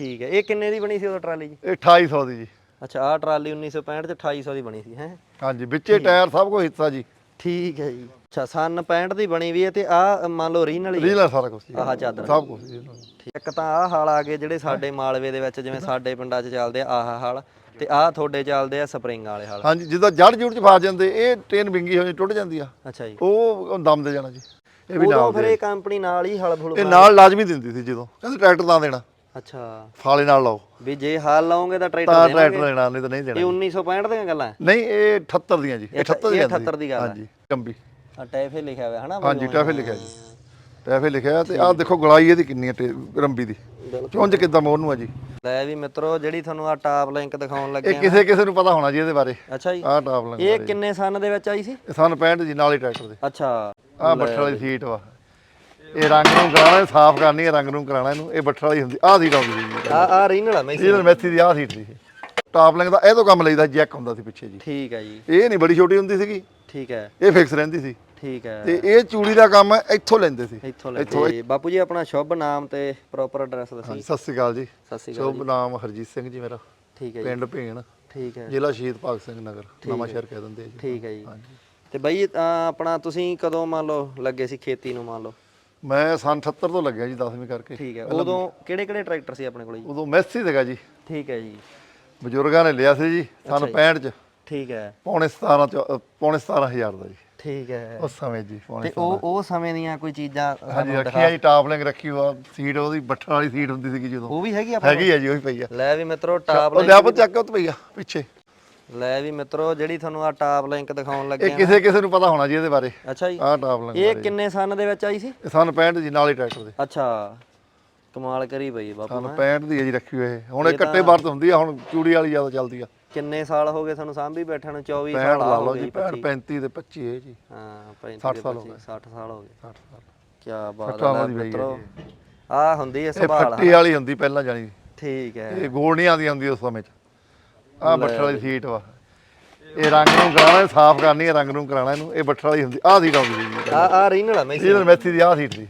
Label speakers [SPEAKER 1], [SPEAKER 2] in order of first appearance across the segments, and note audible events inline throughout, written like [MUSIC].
[SPEAKER 1] ਠੀਕ ਹੈ। ਇਹ ਕਿੰਨੇ ਦੀ ਬਣੀ ਸੀ ਉਹ ਟਰਾਲੀ ਜੀ?
[SPEAKER 2] ਇਹ 2800 ਦੀ ਜੀ।
[SPEAKER 1] ਅੱਛਾ ਆਹ ਟਰਾਲੀ 1965 ਤੇ 2800 ਦੀ ਬਣੀ ਸੀ ਹੈ?
[SPEAKER 2] ਹਾਂਜੀ ਵਿੱਚੇ ਟਾਇਰ ਸਭ ਕੁਝ ਹਿੱਸਾ ਜੀ।
[SPEAKER 1] ਠੀਕ ਹੈ ਜੀ। ਅੱਛਾ ਸਨ 65 ਦੀ ਬਣੀ ਵੀ ਹੈ ਤੇ ਆਹ ਮੰਨ ਲਓ ਰੀਨ ਵਾਲੀ ਹੈ।
[SPEAKER 2] ਰੀਲਾ ਸਾਰਾ ਕੁਝ ਜੀ।
[SPEAKER 1] ਆਹ ਚਾਦਰ।
[SPEAKER 2] ਸਭ ਕੁਝ ਜੀ।
[SPEAKER 1] ਠੀਕ। ਇੱਕ ਤਾਂ ਆਹ ਹਾਲ ਆ ਗਏ ਜਿਹੜੇ ਸਾਡੇ ਮਾਲਵੇ ਦੇ ਵਿੱਚ ਜਿਵੇਂ ਸਾਡੇ ਪਿੰਡਾਂ 'ਚ ਚੱਲਦੇ ਆ ਆਹ ਹਾਲ। ਤੇ ਆਹ ਤੁਹਾਡੇ ਚੱਲਦੇ ਆ ਸਪਰਿੰਗ ਵਾਲੇ ਹਾਲ।
[SPEAKER 2] ਹਾਂਜੀ ਜਿੱਦਾਂ ਜੜ ਜੁੜ ਚ ਫਸ ਜਾਂਦੇ ਇਹ ਟ੍ਰੇਨ ਵਿੰਗੀ ਹੋ ਜਾਂਦੀ ਟੁੱਟ ਜਾਂਦੀ ਆ।
[SPEAKER 1] ਅੱਛਾ ਜੀ।
[SPEAKER 2] ਉਹ ਦਮ ਦੇ ਜਾਣਾ ਜੀ। ਇਹ ਵੀ
[SPEAKER 1] ਉਦੋਂ
[SPEAKER 2] ਨਾਲ
[SPEAKER 1] ਫਿਰ
[SPEAKER 2] ਦੇ।
[SPEAKER 1] ਇਹ ਕੰਪਨੀ ਨਾਲ ਹੀ ਹਲ ਫੁਲ
[SPEAKER 2] ਇਹ ਨਾਲ ਲਾਜ਼ਮੀ ਦਿੰਦੀ ਸੀ ਜਦੋਂ। ਕਹਿੰਦੇ ਟਰੈਕਟਰ ਨਾ ਦੇਣਾ।
[SPEAKER 1] ਅੱਛਾ।
[SPEAKER 2] ਫਾਲੇ ਨਾਲ ਲਾਓ।
[SPEAKER 1] ਵੀ ਜੇ ਹਾਲ ਲਾਓਗੇ ਤਾਂ ਟਰੈਕਟਰ
[SPEAKER 2] ਤਾਂ
[SPEAKER 1] ਦੇਣਗੇ।
[SPEAKER 2] ਟਰੈਕਟਰ ਦੇਣਾ ਨਹੀਂ ਤਾਂ ਨਹੀਂ
[SPEAKER 1] ਇਹ
[SPEAKER 2] ਦੇਣਾ
[SPEAKER 1] 1965 ਦੀਆਂ ਗੱਲਾਂ
[SPEAKER 2] ਨਹੀਂ ਇਹ 78 ਦੀਆਂ ਜੀ। ਇਹ 78
[SPEAKER 1] ਇਹ
[SPEAKER 2] ਦੀਆਂ
[SPEAKER 1] 78 ਦੀ ਗੱਲ ਹੈ।
[SPEAKER 2] ਹਾਂਜੀ ਕੰਬੀ।
[SPEAKER 1] ਆ ਟੈਫੇ ਲਿਖਿਆ ਹੋਇਆ ਹਨਾ?
[SPEAKER 2] ਹਾਂਜੀ ਟੈਫੇ ਲਿਖਿਆ ਜੀ। ਟੈਫੇ ਲਿਖਿਆ ਤੇ ਆਹ ਦੇਖੋ ਗਲਾਈ ਇਹਦੀ ਕਿੰਨੀ ਹੈ ਟੇ- ਰੰਬੀ ਦੀ। ਚੁੰਝ ਕਿੱਦਾਂ ਮੋਰ ਨੂੰ ਆ ਜੀ।
[SPEAKER 1] ਲੈ ਵੀ ਮਿੱਤਰੋ ਜਿਹੜੀ ਤੁਹਾਨੂੰ ਆ ਟਾਪ ਲਿੰਕ ਦਿਖਾਉਣ ਲੱਗੇ
[SPEAKER 2] ਇਹ ਕਿਸੇ ਕਿਸੇ ਨੂੰ ਪਤਾ ਹੋਣਾ ਜੀ ਇਹਦੇ ਬਾਰੇ।
[SPEAKER 1] ਅੱਛਾ ਜੀ।
[SPEAKER 2] ਆਹ ਟਾਪ ਲੰਗ
[SPEAKER 1] ਇਹ ਕਿੰਨੇ ਸਨ ਦੇ ਵਿੱਚ ਆਈ ਸੀ?
[SPEAKER 2] ਸਾਨੂੰ 65 ਜੀ ਨਾਲ ਹੀ ਟਰੈਕਟਰ ਦੇ।
[SPEAKER 1] ਅੱਛਾ।
[SPEAKER 2] ਆਹ ਬੱਠਲ ਵਾਲੀ ਸੀਟ ਵਾ। ਇਹ ਰੰਗ ਨੂੰ ਕਰਾਣਾ ਸਾਫ਼ ਕਰਨੀ ਹੈ ਰੰਗ ਨੂੰ ਕਰਾਣਾ ਇਹਨੂੰ ਇਹ ਬੱਠਲ ਵਾਲੀ ਹੁੰਦੀ ਆਹ ਸੀਟ ਆਉਂਦੀ ਜੀ।
[SPEAKER 1] ਆ ਆ ਰੀਨ ਵਾਲਾ ਮੈਂ
[SPEAKER 2] ਇਹ ਮੈਥੀ ਦੀ ਆਹ ਸੀਟ ਸੀ ਟਾਪ ਲਿੰਗ ਦਾ ਇਹ ਤੋਂ ਕੰਮ ਲਈਦਾ ਜੈਕ ਹੁੰਦਾ ਸੀ ਪਿੱਛੇ ਜੀ।
[SPEAKER 1] ਠੀਕ ਹੈ ਜੀ।
[SPEAKER 2] ਇਹ ਨਹੀਂ ਬੜੀ ਛੋਟੀ ਹੁੰਦੀ ਸੀਗੀ।
[SPEAKER 1] ਠੀਕ ਹੈ।
[SPEAKER 2] ਇਹ ਫਿਕਸ ਰਹਿੰਦੀ ਸੀ।
[SPEAKER 1] ਠੀਕ ਹੈ।
[SPEAKER 2] ਤੇ ਇਹ ਚੂੜੀ ਦਾ ਕੰਮ ਇੱਥੋਂ ਲੈਂਦੇ ਸੀ।
[SPEAKER 1] ਇੱਥੋਂ ਲੈ ਕੇ ਬਾਪੂ ਜੀ ਆਪਣਾ ਸ਼ੁਭ ਨਾਮ ਤੇ ਪ੍ਰੋਪਰ ਐਡਰੈਸ ਦੱਸੀ।
[SPEAKER 2] ਸਤਿ ਸ਼੍ਰੀ ਅਕਾਲ ਜੀ।
[SPEAKER 1] ਸਤਿ ਸ਼੍ਰੀ ਅਕਾਲ
[SPEAKER 2] ਸ਼ੁਭ ਨਾਮ ਹਰਜੀਤ ਸਿੰਘ ਜੀ ਮੇਰਾ।
[SPEAKER 1] ਠੀਕ ਹੈ ਜੀ।
[SPEAKER 2] ਪਿੰਡ ਭੇਣ।
[SPEAKER 1] ਠੀਕ ਹੈ।
[SPEAKER 2] ਜ਼ਿਲ੍ਹਾ ਸ਼ਹੀਦ ਭਗਤ ਸਿੰਘ ਨਗਰ। ਨਵਾਂ ਸ਼ਹਿਰ ਕਹਿ ਦਿੰਦੇ ਆ ਜੀ।
[SPEAKER 1] ਠੀਕ ਹੈ ਜੀ। ਤੇ ਬਈ ਆਪਣਾ ਤੁਸੀਂ ਕਦੋਂ ਮੰਨ ਲਓ ਲੱਗੇ ਸੀ ਖੇਤੀ ਨੂੰ ਮੰਨ ਲਓ?
[SPEAKER 2] ਮੈਂ ਸੰਨ 78 ਤੋਂ ਲੱਗਿਆ ਜੀ 10ਵੀਂ ਕਰਕੇ।
[SPEAKER 1] ਠੀਕ ਹੈ। ਉਦੋਂ ਕਿਹੜੇ ਕਿਹੜੇ ਟਰੈਕਟਰ ਸੀ ਆਪਣੇ ਕੋਲ ਜੀ?
[SPEAKER 2] ਉਦੋਂ ਮੈਸੀ ਸੀਗਾ ਜੀ।
[SPEAKER 1] ਠੀਕ ਹੈ ਜੀ।
[SPEAKER 2] ਬਜ਼ੁਰਗਾਂ ਨੇ ਲਿਆ ਸੀ ਜੀ ਸੰਨ 65 ਚ।
[SPEAKER 1] ਠੀਕ ਹੈ।
[SPEAKER 2] ਪੌਣੇ 17 ਚ ਪੌਣੇ 17000 ਦਾ ਜੀ।
[SPEAKER 1] ਠੀਕ ਹੈ।
[SPEAKER 2] ਉਸ ਸਮੇਂ ਜੀ ਪੌਣੇ
[SPEAKER 1] ਤੇ ਉਹ ਉਹ ਸਮੇਂ ਦੀਆਂ ਕੋਈ ਚੀਜ਼ਾਂ
[SPEAKER 2] ਹਾਂਜੀ ਰੱਖੀ ਆ ਜੀ ਟਾਪ ਲਿੰਗ ਰੱਖੀ ਹੋਆ ਸੀਟ ਉਹਦੀ ਬੱਠਲ ਵਾਲੀ ਸੀਟ ਹੁੰਦੀ ਸੀਗੀ ਜਦੋਂ।
[SPEAKER 1] ਉਹ ਵੀ ਹੈਗੀ ਆਪਣੇ
[SPEAKER 2] ਹੈਗੀ ਆ ਜੀ ਉਹ ਪਈ ਆ?
[SPEAKER 1] ਲੈ ਵੀ ਮਿੱਤਰੋ ਟਾਪ
[SPEAKER 2] ਉਹ ਲਿਆ ਪੁੱਤ ਚੱਕ ਉਹ ਪਈ ਆ ਪਿੱਛੇ।
[SPEAKER 1] ਲੈ ਵੀ ਮਿੱਤਰੋ ਜਿਹੜੀ ਤੁਹਾਨੂੰ ਆ ਟਾਪ ਲਿੰਕ ਦਿਖਾਉਣ ਲੱਗੇ
[SPEAKER 2] ਇਹ ਕਿਸੇ ਕਿਸੇ ਨੂੰ ਪਤਾ ਹੋਣਾ ਜੀ ਇਹਦੇ ਬਾਰੇ।
[SPEAKER 1] ਅੱਛਾ ਜੀ।
[SPEAKER 2] ਆਹ ਟਾਪ ਲਿੰਗ
[SPEAKER 1] ਇਹ ਕਿੰਨੇ ਸਨ ਦੇ ਵਿੱਚ ਆਈ ਸੀ?
[SPEAKER 2] ਇਹ ਸੰਨ 65 ਜੀ ਨਾਲ ਹੀ ਟਰੈਕਟਰ ਦੇ।
[SPEAKER 1] ਅੱਛਾ ਕਮਾਲ ਕਰੀ ਬਈ ਬਾਪੂ
[SPEAKER 2] ਸੰਨ 65 ਦੀ ਹੈ ਜੀ ਰੱਖੀ ਹੋਏ ਹੁਣ ਇਹ ਕੱਟੇ ਵਰਤ ਹੁੰਦੀ ਆ ਹੁਣ ਚੂੜੀ ਵਾਲੀ ਜ਼ਿਆਦਾ ਚੱਲਦੀ ਆ।
[SPEAKER 1] ਕਿੰਨੇ ਸਾਲ ਹੋ ਗਏ ਤੁਹਾਨੂੰ ਸਾਂਭੀ ਬੈਠਣ ਨੂੰ? 24
[SPEAKER 2] 65
[SPEAKER 1] ਸਾਲ
[SPEAKER 2] ਲਾ
[SPEAKER 1] ਹੋ
[SPEAKER 2] ਲਓ
[SPEAKER 1] ਗਏ
[SPEAKER 2] ਜੀ 65 35 ਤੇ 25 ਹੈ ਜੀ।
[SPEAKER 1] ਹਾਂ 35
[SPEAKER 2] 60 ਸਾਲ ਹੋ
[SPEAKER 1] 60 ਸਾਲ ਹੋ ਗਏ।
[SPEAKER 2] 60 ਸਾਲ।
[SPEAKER 1] ਕੀ ਬਾਤ
[SPEAKER 2] ਦੀ ਹੈ
[SPEAKER 1] ਮਿੱਤਰੋ। ਆ ਹੁੰਦੀ ਹੈ
[SPEAKER 2] ਇਹ
[SPEAKER 1] ਸੰਭਾਲ
[SPEAKER 2] ਫੱਟੀ ਵਾਲੀ ਹੁੰਦੀ ਪਹਿਲਾਂ ਜਾਣੀ।
[SPEAKER 1] ਠੀਕ ਹੈ।
[SPEAKER 2] ਇਹ ਗੋਲ ਨਹੀਂ ਆਉਂਦੀ ਹੁੰਦੀ ਉਸ ਸਮੇਂ ਚ। ਆਹ ਬੱਠਲ ਵਾਲੀ ਸੀਟ ਵਾ। ਇਹ ਰੰਗ ਨੂੰ ਕਰਾਣਾ ਸਾਫ਼ ਕਰਨੀ ਹੈ ਰੰਗ ਨੂੰ ਕਰਾਣਾ ਇਹਨੂੰ। ਇਹ ਬੱਠਲ ਵਾਲੀ ਹੁੰਦੀ ਆਹ ਸੀਟ ਆਉਂਦੀ ਸੀ।
[SPEAKER 1] ਆ ਆ ਰੀਨ ਵਾਲਾ ਮੈਂ
[SPEAKER 2] ਜੀ ਇਹਦੇ ਮੈਥੀ ਦੀ ਆਹ ਸੀਟ ਸੀ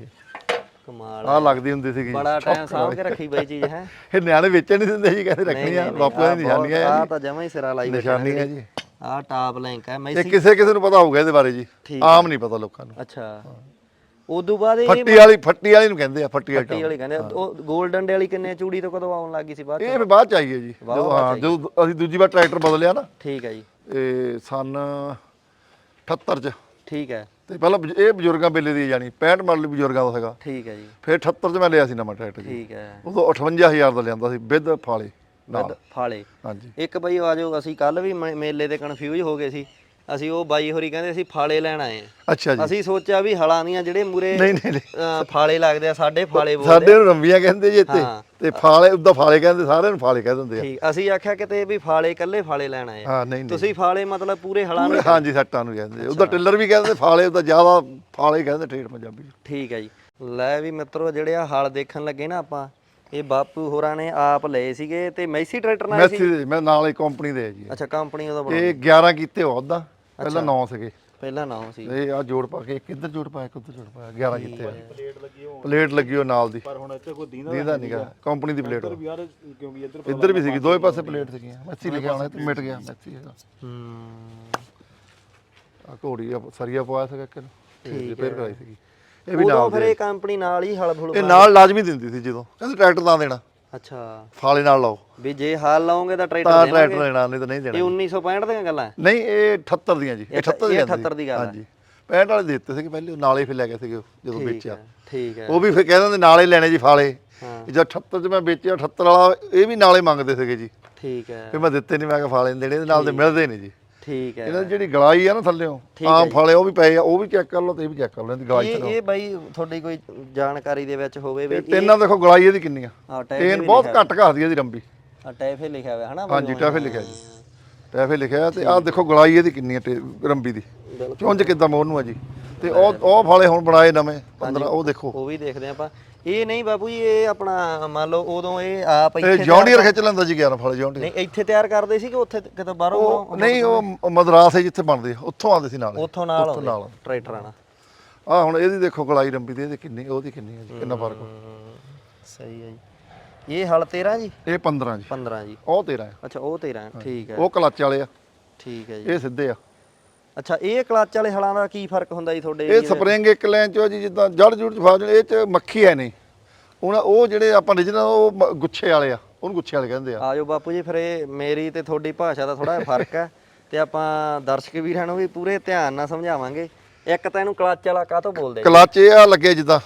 [SPEAKER 1] ਕਮਾਲ
[SPEAKER 2] ਆਹ ਲੱਗਦੀ ਹੁੰਦੀ ਸੀਗੀ।
[SPEAKER 1] ਬੜਾ ਟਾਈਮ ਸਾਂਭ ਕੇ ਰੱਖੀ ਬਈ ਚੀਜ਼ ਹੈ। [LAUGHS]
[SPEAKER 2] ਇਹ ਨਿਆਣੇ ਵੇਚਣ ਨਹੀਂ ਦਿੰਦੇ ਜੀ ਕਹਿੰਦੇ ਰੱਖਣੀਆਂ ਬਾਪੂਆਂ ਦੀ ਨਿਸ਼ਾਨੀਆਂ
[SPEAKER 1] ਆ
[SPEAKER 2] ਆ
[SPEAKER 1] ਤਾਂ ਜਮਾ ਹੀ ਸਿਰਾ ਲਾਈ ਬੈਠੇ
[SPEAKER 2] ਨਿਸ਼ਾਨੀਆਂ ਜੀ।
[SPEAKER 1] ਆ ਟਾਪ ਲਿੰਕ ਹੈ ਮੈਂ
[SPEAKER 2] ਇਹ ਕਿਸੇ ਕਿਸੇ ਨੂੰ ਪਤਾ ਹੋਊਗਾ ਇਹਦੇ ਬਾਰੇ ਜੀ। ਆਮ ਨਹੀਂ ਪਤਾ ਲੋਕਾਂ ਨੂੰ।
[SPEAKER 1] ਅੱਛਾ। ਉਦੋਂ ਬਾਅਦ ਇਹ
[SPEAKER 2] ਫੱਟੀ ਵਾਲੀ ਫੱਟੀ ਵਾਲੀ ਨੂੰ ਕਹਿੰਦੇ ਆ ਫੱਟੀ ਵਾਲੀ
[SPEAKER 1] ਪੱਟੀ ਵਾਲੀ ਕਹਿੰਦੇ ਆ, ਉਹ 골ਡਨ ਡੇ ਵਾਲੀ ਕਿੰਨੇ ਚੂੜੀ ਤੋਂ ਕਦੋਂ ਆਉਣ ਲੱਗੀ ਸੀ ਬਾਅਦ
[SPEAKER 2] ਇਹ
[SPEAKER 1] ਚ?
[SPEAKER 2] ਫਿਰ ਬਾਅਦ ਚ ਆਈ ਹੈ ਜੀ। ਜਦੋਂ ਹਾਂ ਜਦੋਂ ਅਸੀਂ ਦੂਜੀ ਵਾਰ ਟਰੈਕਟਰ ਬਦਲਿਆ ਨਾ
[SPEAKER 1] ਠੀਕ ਹੈ ਜੀ।
[SPEAKER 2] ਇਹ ਸਨ 78 ਚ।
[SPEAKER 1] ਠੀਕ ਹੈ।
[SPEAKER 2] ਤੇ ਪਹਿਲਾਂ ਬਜ਼- ਇਹ ਬਜ਼ੁਰਗਾਂ ਵੇਲੇ ਦੀ ਜਾਣੀ 65 ਮਾਡਲ ਬਜ਼ੁਰਗਾਂ ਦਾ ਸੀਗਾ।
[SPEAKER 1] ਠੀਕ ਹੈ ਜੀ।
[SPEAKER 2] ਫਿਰ 78 ਚ ਮੈਂ ਲਿਆ ਸੀ ਨਵਾਂ ਟਰੈਕਟਰ ਜੀ।
[SPEAKER 1] ਠੀਕ ਹੈ।
[SPEAKER 2] ਉਦੋਂ 58000 ਦਾ ਲਿਆਂਦਾ ਸੀ ਵਿਦ ਫਾਲੇ ਨਾਲ।
[SPEAKER 1] ਫਾਲੇ।
[SPEAKER 2] ਹਾਂਜੀ।
[SPEAKER 1] ਇੱਕ ਬਈ ਆਜੋ ਅਸੀਂ ਕੱਲ ਵੀ ਮ- ਮੇਲੇ ਤੇ ਕਨਫਿਊਜ਼ ਹੋ ਗਏ ਸੀ। ਅਸੀਂ ਉਹ ਬਾਈ ਹੋਰੀ ਕਹਿੰਦੇ ਅਸੀਂ ਫਾਲੇ ਲੈਣ ਆਏ ਆ
[SPEAKER 2] ਅੱਛਾ ਜੀ।
[SPEAKER 1] ਅਸੀਂ ਸੋਚਿਆ ਵੀ ਹਲਾਂ ਦੀਆਂ ਜਿਹੜੇ ਮੂਰੇ
[SPEAKER 2] ਨਹੀਂ ਨਹੀਂ ਨਹੀਂ।
[SPEAKER 1] ਫਾਲੇ ਲੱਗਦੇ ਆ ਸਾਡੇ ਫਾਲੇ ਬੋਲਦੇ
[SPEAKER 2] ਸਾਡੇ ਨੂੰ ਰੰਬੀਆਂ ਕਹਿੰਦੇ ਜੀ ਇੱਥੇ।
[SPEAKER 1] ਹਾਂ।
[SPEAKER 2] ਤੇ ਫਾਲੇ ਉਦਾਂ ਫਾਲੇ ਕਹਿੰਦੇ ਸਾਰਿਆਂ ਨੂੰ ਫਾਲੇ ਕਹਿ ਦਿੰਦੇ ਆ।
[SPEAKER 1] ਠੀਕ। ਅਸੀਂ ਆਖਿਆ ਕਿਤੇ ਵੀ ਫਾਲੇ ਇਕੱਲੇ ਫਾਲੇ ਲੈਣ ਆਏ ਆ।
[SPEAKER 2] ਹਾਂ ਨਹੀਂ ਨਹੀਂ।
[SPEAKER 1] ਤੁਸੀਂ ਫਾਲੇ ਮਤਲਬ ਪੂਰੇ ਹਲਾਂ ਨੂੰ
[SPEAKER 2] ਹਾਂਜੀ ਸੱਟਾਂ ਨੂੰ ਕਹਿੰਦੇ। ਉਦਾਂ ਟਿੱਲਰ ਵੀ ਕਹਿੰਦੇ ਫਾਲੇ ਉਦਾਂ ਜ਼ਿਆਦਾ ਫਾਲੇ ਕਹਿੰਦੇ ਠੇਠ ਪੰਜਾਬੀ। ਚ।
[SPEAKER 1] ਠੀਕ ਹੈ ਜੀ। ਲੈ ਵੀ ਮਿੱਤਰੋ ਜਿਹੜੇ ਆ ਹਲ ਦੇਖਣ ਲੱਗੇ ਨਾ ਆਪਾਂ ਇਹ ਬਾਪੂ ਹੋਰਾਂ ਨੇ ਆਪ ਲਏ ਸੀਗੇ ਤੇ ਮੈਸੀ ਟਰੈਕਟਰ ਨਾਲ ਸੀ?
[SPEAKER 2] ਮੈਸੀ ਦੇ ਮੈਂ ਨਾਲ ਹੀ ਕੰਪਨੀ ਦੇ ਆ ਜੀ।
[SPEAKER 1] ਅੱਛਾ ਕੰਪਨੀ ਉਹਦਾ ਬਣਾ
[SPEAKER 2] ਇਹ 11 ਕੀਤੇ ਉਦਾਂ ਪਹਿਲਾਂ 9 ਸੀਗੇ।
[SPEAKER 1] ਪਹਿਲਾਂ ਨਾ ਸੀ।
[SPEAKER 2] ਇਹ ਆ ਜੋੜ ਪਾ ਕੇ ਇੱਕ ਇੱਧਰ ਜੋੜ ਪਾਇਆ ਇੱਕ ਉੱਧਰ ਜੋੜ ਪਾਇਆ 11 ਕੀਤੇ ਆ। ਪਲੇਟ ਲੱਗੀ ਉਹ ਨਾਲ ਦੀ।
[SPEAKER 3] ਪਰ ਹੁਣ ਇੱਥੇ ਕੋਈ ਦੀਂਦਾ
[SPEAKER 2] ਦੀਦਾ ਨਹੀਂਗਾ ਕੰਪਨੀ ਦੀ ਪਲੇਟ
[SPEAKER 3] ਵੀ ਯਾਰ ਕਿਉਂਕਿ ਇੱਧਰ
[SPEAKER 2] ਇੱਧਰ ਵੀ ਸੀਗੀ ਦੋਵੇਂ ਪਾਸੇ ਪਲੇਟ ਸੀਗੀਆਂ। ਮੈਸੀ ਲਿਖਿਆ ਹੋਣਾ ਤੇ ਮਿਟ ਗਿਆ ਮੈਸੀ ਹੈਗਾ।
[SPEAKER 1] ਹੂੰ।
[SPEAKER 2] ਆ ਘੋੜੀ ਆ ਸਰੀਆ ਪਵਾਇਆ ਸੀਗਾ ਇੱਕ ਨੂੰ ਰਿਪੇਅਰ ਕਰਾਈ ਸੀਗੀ। ਇਹ ਵੀ ਨਾਲ
[SPEAKER 1] ਫਿਰ ਇਹ ਕੰਪਨੀ ਨਾਲ ਹੀ ਹਲ ਫੁਲ
[SPEAKER 2] ਇਹ ਨਾਲ ਲਾਜ਼ਮੀ ਦਿੰਦੀ ਸੀ ਜਦੋਂ। ਕਹਿੰਦੇ ਟਰੈਕਟਰ ਨਾ ਦੇਣਾ।
[SPEAKER 1] ਅੱਛਾ।
[SPEAKER 2] ਫਾਲੇ ਨਾਲ ਲਾਓ।
[SPEAKER 1] ਵੀ ਜੇ ਹਾਲ ਲਾਓਗੇ ਤਾਂ ਟਰੈਕਟਰ ਦੇਣਗੇ
[SPEAKER 2] ਟਰੈਕਟਰ ਨਹੀਂ ਤਾਂ ਨਹੀਂ ਦੇਣਾ
[SPEAKER 1] ਇਹ 1965 ਦੀਆਂ ਗੱਲਾਂ? ਹੈ।
[SPEAKER 2] ਨਹੀਂ ਇਹ 78 ਦੀਆਂ ਜੀ। ਇਹ 78 ਦੀਆਂ
[SPEAKER 1] ਇਹ 78 ਦੀ ਗੱਲ ਹੈ।
[SPEAKER 2] ਹਾਂਜੀ। 65 ਵਾਲੇ ਦੇ ਦਿੱਤੇ ਸੀਗੇ ਪਹਿਲੇ ਉਹ ਨਾਲੇ ਫਿਰ ਲੈ ਗਏ ਸੀਗੇ ਉਹ ਜਦੋਂ
[SPEAKER 1] ਠੀਕ
[SPEAKER 2] ਵੇਚਿਆ।
[SPEAKER 1] ਹੈ ਠੀਕ ਹੈ
[SPEAKER 2] ਉਹ ਵੀ ਫਿਰ ਕਹਿ ਦਿੰਦੇ ਨਾਲੇ ਲੈਣੇ ਜੀ ਫਾਲੇ।
[SPEAKER 1] ਹਾਂ।
[SPEAKER 2] ਜਦ 78 ਚ ਮੈਂ ਵੇਚਿਆ 78 ਵਾਲਾ ਇਹ ਵੀ ਨਾਲੇ ਮੰਗਦੇ ਸੀਗੇ ਜੀ।
[SPEAKER 1] ਠੀਕ ਹੈ
[SPEAKER 2] ਫਿਰ ਮੈਂ ਦਿੱਤੇ ਨਹੀਂ ਮੈਂ ਕਿਹਾ ਫਾਲੇ ਨਹੀਂ ਦੇਣੇ ਇਹਦੇ ਨਾਲ ਤੇ ਮਿਲਦੇ ਨਹੀਂ ਜੀ।
[SPEAKER 1] ਠੀਕ ਹੈ।
[SPEAKER 2] ਇਹਨਾਂ ਦੀ ਜਿਹੜੀ ਗਲਾਈ ਆ ਨਾ ਥੱਲੇੋਂ ਆਮ ਫਾਲੇ ਉਹ ਵੀ ਪਏ ਆ ਉਹ ਵੀ ਚੈੱਕ ਕਰ ਲਓ ਤੇ ਇਹ ਵੀ ਚੈੱਕ ਕਰ ਲਓ ਇਹਦੀ ਗਲਾਈ
[SPEAKER 1] ਇਹ ਇਹ ਬਾਈ ਤੁਹਾਡੀ ਕੋਈ ਜਾਣਕਾਰੀ ਦੇ ਵਿੱਚ ਹੋਵੇ ਵੀ
[SPEAKER 2] ਤਿੰਨਾਂ ਦੇਖੋ ਗਲਾਈ ਇਹਦੀ ਕਿੰਨੀ ਆ ਤੇਨ ਬਹੁਤ ਘੱਟ ਘਸਦੀ ਇਹਦੀ ਰੰਬੀ।
[SPEAKER 1] ਆ ਟੈਫੇ ਲਿਖਿਆ ਹੋਇਆ ਹਨਾ
[SPEAKER 2] ਹਾਂਜੀ ਟੈਫੇ ਲਿਖਿਆ ਜੀ। ਟੈਫੇ ਲਿਖਿਆ ਤੇ ਆਹ ਦੇਖੋ ਗਲਾਈ ਇਹਦੀ ਕਿੰਨੀ ਆ ਰੰਬੀ ਦੀ। ਚੁੰਝ ਕਿੱਦਾਂ ਮੋਰ ਨੂੰ ਆ ਜੀ। ਤੇ ਉਹ ਉਹ ਫਾਲੇ ਹੁਣ ਬਣਾਏ ਨਵੇਂ 15 ਉਹ ਦੇਖੋ।
[SPEAKER 1] ਉਹ ਵੀ ਦੇਖਦੇ ਆਪਾਂ। ਇਹ ਨਹੀਂ ਬਾਬੂ ਜੀ ਇਹ ਆਪਣਾ ਮੰਨ ਲਓ ਉਦੋਂ ਇਹ ਆਪ
[SPEAKER 2] ਇਹ
[SPEAKER 1] ਇੱਥੇ
[SPEAKER 2] ਜੌਂਡੀਅਰ ਖਿੱਚ ਲੈਂਦਾ ਜੀ 11 ਫਾਲੇ ਜੌਂਡੀਅਰ।
[SPEAKER 1] ਨਹੀਂ ਇੱਥੇ ਤਿਆਰ ਕਰਦੇ ਸੀ ਕਿ ਉੱਥੇ ਕਿਤੇ ਬਾਹਰੋਂ
[SPEAKER 2] ਉਹ ਨਹੀਂ ਉਹ ਮਦਰਾਸ ਹੈ ਜਿੱਥੇ ਬਣਦੇ ਆ ਉੱਥੋਂ ਆਉਂਦੇ ਸੀ ਨਾਲ
[SPEAKER 1] ਉੱਥੋਂ ਨਾਲ
[SPEAKER 2] ਉੱਥੋਂ ਨਾਲ।
[SPEAKER 1] ਟਰੈਕਟਰਾਂ ਨਾਲ
[SPEAKER 2] ਆ ਹੁਣ ਇਹਦੀ ਦੇਖੋ ਗਲਾਈ ਰੰਬੀ ਦੀ ਇਹਦੀ ਕਿੰਨੀ ਉਹਦੀ ਕਿੰਨੀ ਹੈ ਜੀ ਕਿੰਨਾ ਫ਼ਰਕ ਆ।
[SPEAKER 1] ਸਹੀ ਹੈ ਜੀ। ਇਹ ਹਲ 13 ਜੀ?
[SPEAKER 2] ਇਹ 15 ਜੀ।
[SPEAKER 1] 15 ਜੀ।
[SPEAKER 2] ਉਹ 13 ਆ
[SPEAKER 1] ਅੱਛਾ ਉਹ 13 ਠੀਕ ਹੈ।
[SPEAKER 2] ਉਹ ਕਲੱਚ ਵਾਲੇ ਆ।
[SPEAKER 1] ਠੀਕ ਹੈ ਜੀ।
[SPEAKER 2] ਇਹ ਸਿੱਧੇ ਆ।
[SPEAKER 1] ਅੱਛਾ ਇਹ ਕਲਚ ਵਾਲੇ ਹਲਾਂ ਦਾ ਕੀ ਫ਼ਰਕ ਹੁੰਦਾ ਜੀ ਤੁਹਾਡੇ
[SPEAKER 2] ਇਹ? ਸਪਰਿੰਗ ਇੱਕ ਲਾਈਨ ਚੋਂ ਜੀ ਜਿੱਦਾਂ ਜੜ ਜੁੜ ਚ ਫਾਜ ਇਹ ਚ ਮੱਖੀ ਹੈ ਨਹੀਂ। ਉਹਨਾਂ ਉਹ ਜਿਹੜੇ ਆਪਾਂ original ਉਹ ਗੁੱਛੇ ਵਾਲੇ ਆ ਉਹਨੂੰ ਗੁੱਛੇ ਵਾਲੇ ਕਹਿੰਦੇ ਆ।
[SPEAKER 1] ਆਜੋ ਬਾਪੂ ਜੀ ਫਿਰ ਇਹ ਮੇਰੀ ਤੇ ਤੁਹਾਡੀ ਭਾਸ਼ਾ ਦਾ ਥੋੜਾ ਜਿਹਾ ਫ਼ਰਕ ਹੈ ਤੇ ਆਪਾਂ ਦਰਸ਼ਕ ਵੀਰਾਂ ਨੂੰ ਵੀ ਪੂਰੇ ਧਿਆਨ ਨਾਲ ਸਮਝਾਵਾਂਗੇ। ਇੱਕ ਤਾਂ ਇਹਨੂੰ ਕਲਚ ਵਾਲਾ ਕਾਹਤੋਂ ਬੋਲਦੇ ਆ?
[SPEAKER 2] ਕਲੱਚ ਇਹ ਆ ਲੱਗੇ ਜਿੱਦਾਂ